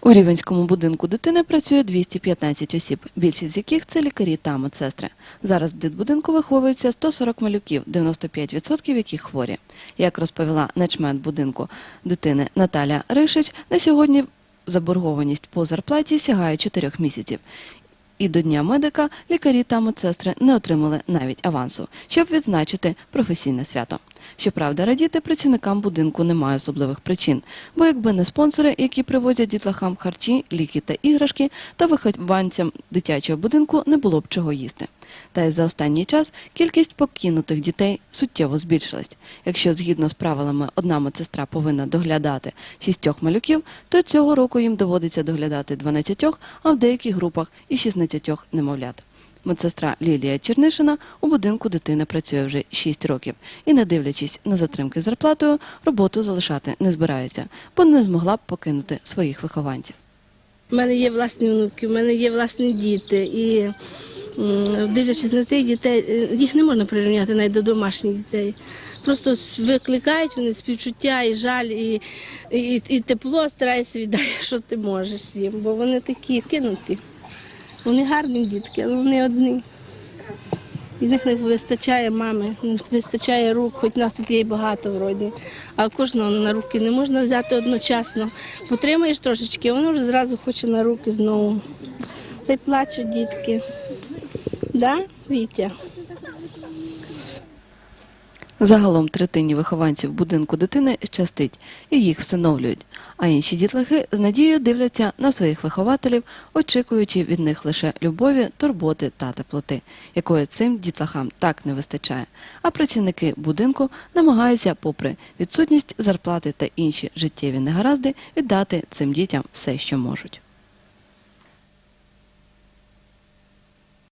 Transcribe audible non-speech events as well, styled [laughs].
У Рівенському будинку дитини працює 215 осіб, більшість з яких це лікарі та медсестри. Зараз в дитбудинку виховується 140 малюків, 95% яких хворі. Як розповіла начмет будинку дитини Наталя Ришич, на сьогодні заборгованість по зарплаті сягає 4 місяців. І до Дня медика лікарі та медсестри не отримали навіть авансу, щоб відзначити професійне свято. Щоправда, радіти працівникам будинку немає особливих причин, бо якби не спонсори, які привозять дітлахам харчі, ліки та іграшки, то вихованцям дитячого будинку не було б чого їсти. Та й за останній час кількість покинутих дітей суттєво збільшилась. Якщо згідно з правилами одна медсестра повинна доглядати шістьох малюків, то цього року їм доводиться доглядати 12, а в деяких групах і 16 немовлят. Медсестра Лілія Чернишина у будинку дитини працює вже 6 років і, не дивлячись на затримки зарплатою, роботу залишати не збирається, бо не змогла б покинути своїх вихованців. У мене є власні внуки, у мене є власні діти. І дивлячись на тих дітей, е, їх не можна прирівняти навіть до домашніх дітей. Просто викликають вони співчуття і жаль, і, і, і тепло стараєшся віддати, [laughs] що ти можеш їм, бо вони такі кинуті. Вони гарні дітки, але вони одні. І них не вистачає мами, не вистачає рук, хоч нас тут є багато вроді. А кожного на руки не можна взяти одночасно. Потримаєш трошечки, воно вже зразу хоче на руки знову. Та й плачуть дітки. Да, Вітя? Загалом третині вихованців будинку дитини щастить і їх всиновлюють, а інші дітлахи з надією дивляться на своїх вихователів, очікуючи від них лише любові, турботи та теплоти, якої цим дітлахам так не вистачає. А працівники будинку намагаються, попри відсутність зарплати та інші життєві негаразди, віддати цим дітям все, що можуть.